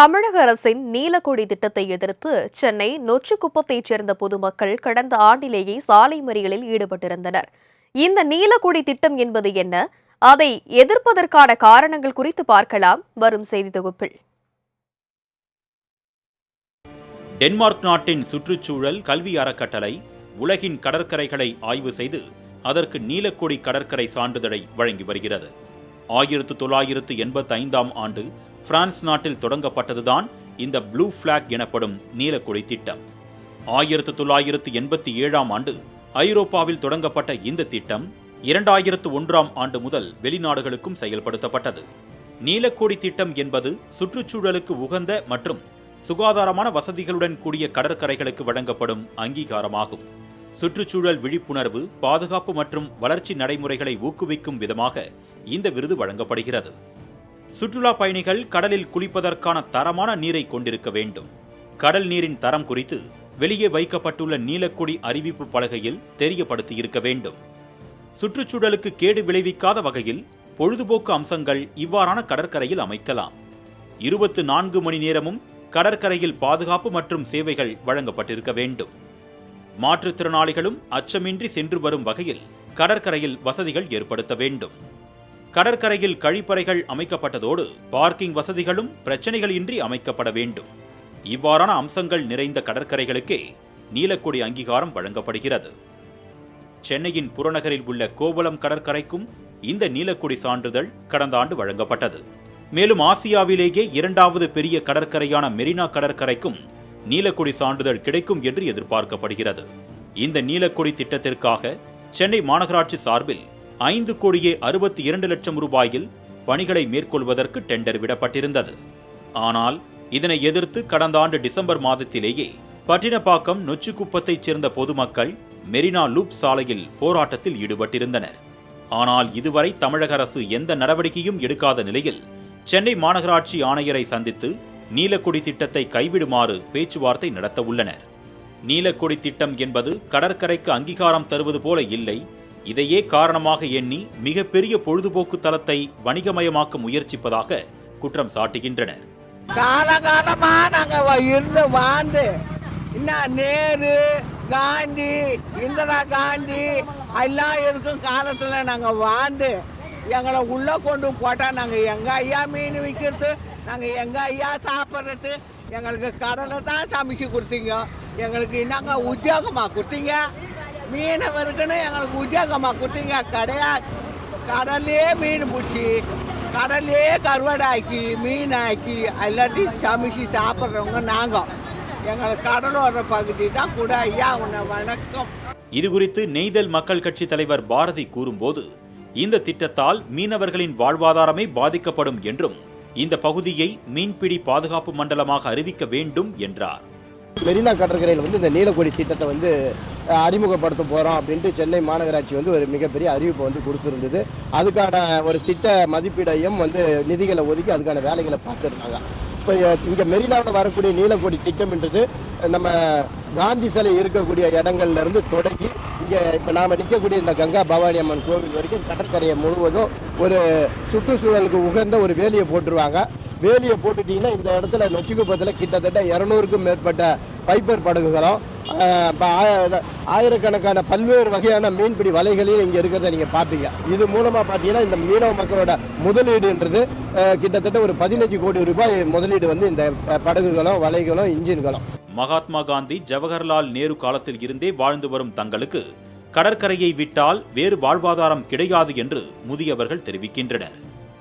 தமிழக அரசின் நீலக்கொடி திட்டத்தை எதிர்த்து சென்னை நொச்சிக்குப்பத்தைச் சேர்ந்த பொதுமக்கள் கடந்த ஆண்டிலேயே சாலை மறியலில் ஈடுபட்டிருந்தனர். இந்த நீலக்கொடி திட்டம் என்பது என்ன? அதை எதிர்ப்பதற்கான காரணங்கள் குறித்து பார்க்கலாம். வரும் செய்தி தொகுப்பில். டென்மார்க் நாட்டின் சுற்றுச்சூழல் கல்வி அறக்கட்டளை உலகின் கடற்கரைகளை ஆய்வு செய்து அதற்கு நீலக்கொடி கடற்கரை சான்றிதழை வழங்கி வருகிறது. ஆயிரத்து தொள்ளாயிரத்து எண்பத்தைந்தாம் ஆண்டு பிரான்ஸ் நாட்டில் தொடங்கப்பட்டதுதான் இந்த ப்ளூ ஃபிளாக் எனப்படும் நீலக்கொடி திட்டம். ஆயிரத்து தொள்ளாயிரத்து எண்பத்தி ஏழாம் ஆண்டு ஐரோப்பாவில் தொடங்கப்பட்ட இந்த திட்டம் இரண்டாயிரத்து ஒன்றாம் ஆண்டு முதல் வெளிநாடுகளுக்கும் செயல்படுத்தப்பட்டது. நீலக்கொடி திட்டம் என்பது சுற்றுச்சூழலுக்கு உகந்த மற்றும் சுகாதாரமான வசதிகளுடன் கூடிய கடற்கரைகளுக்கு வழங்கப்படும் அங்கீகாரமாகும். சுற்றுச்சூழல் விழிப்புணர்வு பாதுகாப்பு மற்றும் வளர்ச்சி நடைமுறைகளை ஊக்குவிக்கும் விதமாக இந்த விருது வழங்கப்படுகிறது. சுற்றுலா பயணிகள் கடலில் குளிப்பதற்கான தரமான நீரை கொண்டிருக்க வேண்டும். கடல் நீரின் தரம் குறித்து வெளியே வைக்கப்பட்டுள்ள நீலக்கொடி அறிவிப்பு பலகையில் தெரியப்படுத்தியிருக்க வேண்டும். சுற்றுச்சூழலுக்கு கேடு விளைவிக்காத வகையில் பொழுதுபோக்கு அம்சங்கள் இவ்வாறான கடற்கரையில் அமைக்கலாம். இருபத்து நான்கு மணி நேரமும் கடற்கரையில் பாதுகாப்பு மற்றும் சேவைகள் வழங்கப்பட்டிருக்க வேண்டும். மாற்றுத்திறனாளிகளும் அச்சமின்றி சென்று வரும் வகையில் கடற்கரையில் வசதிகள் ஏற்படுத்த வேண்டும். கடற்கரையில் கழிப்பறைகள் அமைக்கப்பட்டதோடு பார்க்கிங் வசதிகளும் பிரச்சனைகள் இன்றி அமைக்கப்பட வேண்டும். இவ்வாறான அம்சங்கள் நிறைந்த கடற்கரைகளுக்கே நீலக்கொடி அங்கீகாரம் வழங்கப்படுகிறது. சென்னையின் புறநகரில் உள்ள கோவளம் கடற்கரைக்கும் இந்த நீலக்கொடி சான்றிதழ் கடந்த ஆண்டு வழங்கப்பட்டது. மேலும் ஆசியாவிலேயே இரண்டாவது பெரிய கடற்கரையான மெரினா கடற்கரைக்கும் நீலக்கொடி சான்றிதழ் கிடைக்கும் என்று எதிர்பார்க்கப்படுகிறது. இந்த நீலக்கொடி திட்டத்திற்காக சென்னை மாநகராட்சி சார்பில் ஐந்து கோடியே அறுபத்தி இரண்டு லட்சம் ரூபாயில் பணிகளை மேற்கொள்வதற்கு டெண்டர் விடப்பட்டிருந்தது. ஆனால் இதனை எதிர்த்து கடந்த ஆண்டு டிசம்பர் மாதத்திலேயே பட்டினப்பாக்கம் நொச்சிக்குப்பத்தைச் சேர்ந்த பொதுமக்கள் மெரினா லூப் சாலையில் போராட்டத்தில் ஈடுபட்டிருந்தனர். ஆனால் இதுவரை தமிழக அரசு எந்த நடவடிக்கையும் எடுக்காத நிலையில் சென்னை மாநகராட்சி ஆணையரை சந்தித்து நீலக்கொடி திட்டத்தை கைவிடுமாறு பேச்சுவார்த்தை நடத்த உள்ளனர் நீலக்கொடி திட்டம் என்பது கடற்கரைக்கு அங்கீகாரம் தருவது போல இல்லை இதையே காரணமாக எண்ணி மிகப்பெரிய பொழுதுபோக்கு தளத்தை வணிகமயமாக்க முயற்சிப்பதாக குற்றம் சாட்டுகின்றனர். காலகாலமா நாங்க இருந்து வாழ்ந்து என்ன நேரு காந்தி இந்திரா காந்தி எல்லாம் இருக்கும் காலத்துல நாங்க வாழ்ந்து எங்களை உள்ள கொண்டு போட்டா நாங்க எங்க ஐயா மீன் விற்கிறது நாங்க எங்க ஐயா சாப்பிட்றது எங்களுக்கு கடலை தான் சமைச்சு கொடுத்தீங்க எங்களுக்கு என்னங்க உத்தியோகமா கொடுத்தீங்க? மீனவருக்குன்னு எங்களுக்கு உத்தியோகமா கொடுத்தீங்க கிடையாது கடல்லே மீன் பிடிச்சி கடல்லே கருவடாக்கி மீனாக்கி எல்லாத்தையும் சமைச்சு சாப்பிட்றவங்க நாங்கள் எங்கள் கடலோர பகுதி தான் கூட ஐயா உன்னை வணக்கம் இது குறித்து நெய்தல் மக்கள் கட்சி தலைவர் பாரதி கூறும்போது இந்த திட்டத்தால் மீனவர்களின் வாழ்வாதாரமே பாதிக்கப்படும் என்றும் இந்த பகுதியை மீன்பிடி பாதுகாப்பு மண்டலமாக அறிவிக்க வேண்டும் என்றார். மெரினா கடற்கரையில் வந்து இந்த நீலக்கொடி திட்டத்தை வந்து அறிமுகப்படுத்த போகிறோம் அப்படின்ட்டு சென்னை மாநகராட்சி வந்து ஒரு மிகப்பெரிய அறிவிப்பை வந்து கொடுத்துருந்தது. அதுக்கான ஒரு திட்ட மதிப்பீடையும் வந்து நிதிகளை ஒதுக்கி அதுக்கான வேலைகளை பார்த்துருந்தாங்க. இப்போ இங்கே மெரினாவில் வரக்கூடிய நீலக்கொடி திட்டம்ன்றது நம்ம காந்தி சிலை இருக்கக்கூடிய இடங்கள்லேருந்து தொடங்கி இங்கே இப்போ நாம் நிற்கக்கூடிய இந்த கங்கா பவானி அம்மன் கோவில் வரைக்கும் கடற்கரையை முழுவதும் ஒரு சுற்றுச்சூழலுக்கு உகந்த ஒரு வேலியை போட்டுருவாங்க. வேலியை போட்டுட்டீங்கன்னா இந்த இடத்துல நொச்சிக்குப்பத்தில் கிட்டத்தட்ட இரநூறுக்கும் மேற்பட்ட பைப்பர் படகுகளும் ஆயிரக்கணக்கான பல்வேறு வகையான மீன்பிடி வலைகளையும் இங்கே இருக்கிறத நீங்கள் பார்ப்பீங்க இது மூலமாக பார்த்தீங்கன்னா இந்த மீனவ மக்களோட முதலீடுன்றது கிட்டத்தட்ட ஒரு பதினஞ்சு கோடி ரூபாய் முதலீடு வந்து இந்த படகுகளும் வலைகளும் இன்ஜின்களும். மகாத்மா காந்தி ஜவஹர்லால் நேரு காலத்தில் இருந்தே வாழ்ந்து வரும் தங்களுக்கு கடற்கரையை விட்டால் வேறு வாழ்வாதாரம் கிடையாது என்று முதியவர்கள் தெரிவிக்கின்றனர்.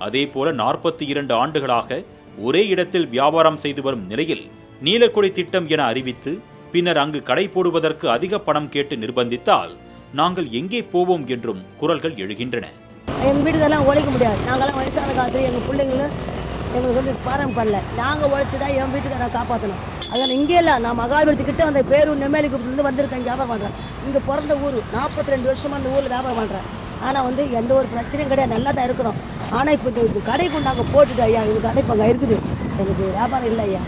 அதேபோல நாற்பத்தி இரண்டு ஆண்டுகளாக ஒரே இடத்தில் வியாபாரம் செய்து வரும் நிலையில் நீலக்கொடி திட்டம் என அறிவித்து பின்னர் அங்கு கடை போடுவதற்கு அதிக பணம் கேட்டு நிர்பந்தித்தால் நாங்கள் எங்கே போவோம் என்றும் குரல்கள் எழுகின்றன. எங்கள் வீட்டுக்கெல்லாம் உழைக்க முடியாது. நாங்கள்லாம் வயசான காலத்துல எங்கள் பிள்ளைங்களும் எங்களுக்கு வந்து பாரம் பண்ணல. நாங்கள் உழைச்சி தான் என் வீட்டுக்காரன் காப்பாற்றணும் அதனால் இங்கே இல்லை நான் மகாபலிபுரத்துக்கிட்ட அந்த பேரூர் நெம்மேலிக்கு வந்திருக்கேன் வியாபாரம் பண்ணுறேன் இங்கே பிறந்த ஊர் நாற்பத்தி ரெண்டு வருஷமாக அந்த ஊரில் வியாபாரம் பண்ணுறேன் ஆனால் வந்து எந்த ஒரு பிரச்சனையும் கிடையாது. நல்லா தான் இருக்கிறோம். ஆனால் இப்போ இந்த கடைக்கு நாங்கள் போட்டுட்டு ஐயா எங்களுக்கு கடை இப்போ அங்கே இருக்குது. எனக்கு வியாபாரம் இல்லை ஐயா.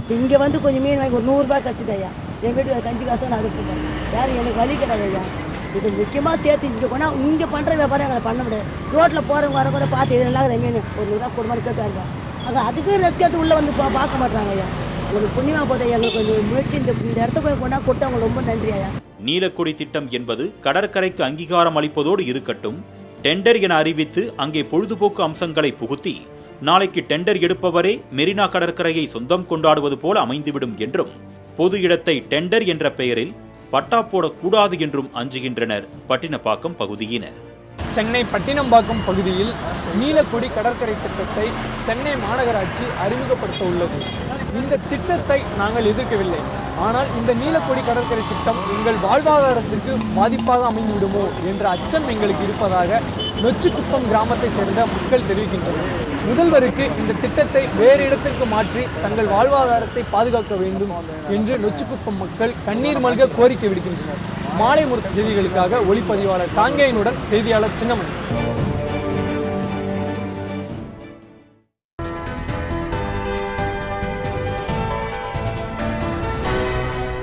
இப்போ இங்கே வந்து கொஞ்சம் மீன் வாங்கி ஒரு நூறுரூபா கழிச்சுது ஐயா. என் வீட்டுக்கு கஞ்சி காசு நான் எடுத்துப்பேன் யாரும் எனக்கு வழி கிடையாது ஐயா. இது முக்கியமாக சேர்த்து இங்கே போனால் இங்கே பண்ணுற வியாபாரம் எங்களை பண்ண முடியாது. ரோட்டில் போகிறவங்க வர கூட பார்த்து இது நல்லா மீன்? ஒரு நூறுரூவா கொடுமாரி கேட்டாங்க அது அதுக்கு ரெஸ்க் எடுத்து உள்ளே வந்து பா பார்க்க மாட்டாங்க ஐயா. உங்களுக்கு புண்ணியமாக போதே எங்களுக்கு கொஞ்சம் முயற்சி இந்த இந்த இடத்துக்கு கொண்டா கொடுத்து அவங்களுக்கு ரொம்ப நன்றி ஐயா. நீலக்குடி திட்டம் என்பது கடற்கரைக்கு அங்கீகாரம் அளிப்பதோடு இருக்கட்டும் டெண்டர் என அறிவித்து அங்கே பொழுதுபோக்கு அம்சங்களை புகுத்தி நாளைக்கு டெண்டர் எடுப்பவரே மெரினா கடற்கரையை சொந்தம் கொண்டாடுவது போல அமைந்துவிடும் என்றும் பொது இடத்தை டெண்டர் என்ற பெயரில் பட்டா போடக்கூடாது என்றும் அஞ்சுகின்றனர். பட்டினப்பாக்கம் பகுதியினர். சென்னை பட்டினம்பாக்கம் பகுதியில் நீலக்குடி கடற்கரை திட்டத்தை சென்னை மாநகராட்சி அறிமுகப்படுத்த உள்ளது இந்த திட்டத்தை நாங்கள் எதிர்க்கவில்லை. ஆனால் இந்த நீலக்குடி கடற்கரை திட்டம் எங்கள் வாழ்வாதாரத்திற்கு பாதிப்பாக அமைந்துவிடுமோ என்ற அச்சம் எங்களுக்கு இருப்பதாக நொச்சிக்குப்பம் கிராமத்தை சேர்ந்த மக்கள் தெரிவிக்கின்றனர். முதல்வருக்கு இந்த திட்டத்தை வேறு இடத்திற்கு மாற்றி தங்கள் வாழ்வாதாரத்தை பாதுகாக்க வேண்டும் என்று நொச்சிக்குப்பம் மக்கள் கண்ணீர் மல்க கோரிக்கை விடுக்கின்றனர். மாலை முரசு செய்திகளுக்காக ஒளிப்பதிவாளர் காங்கேயனுடன் செய்தியாளர் சின்னமணி.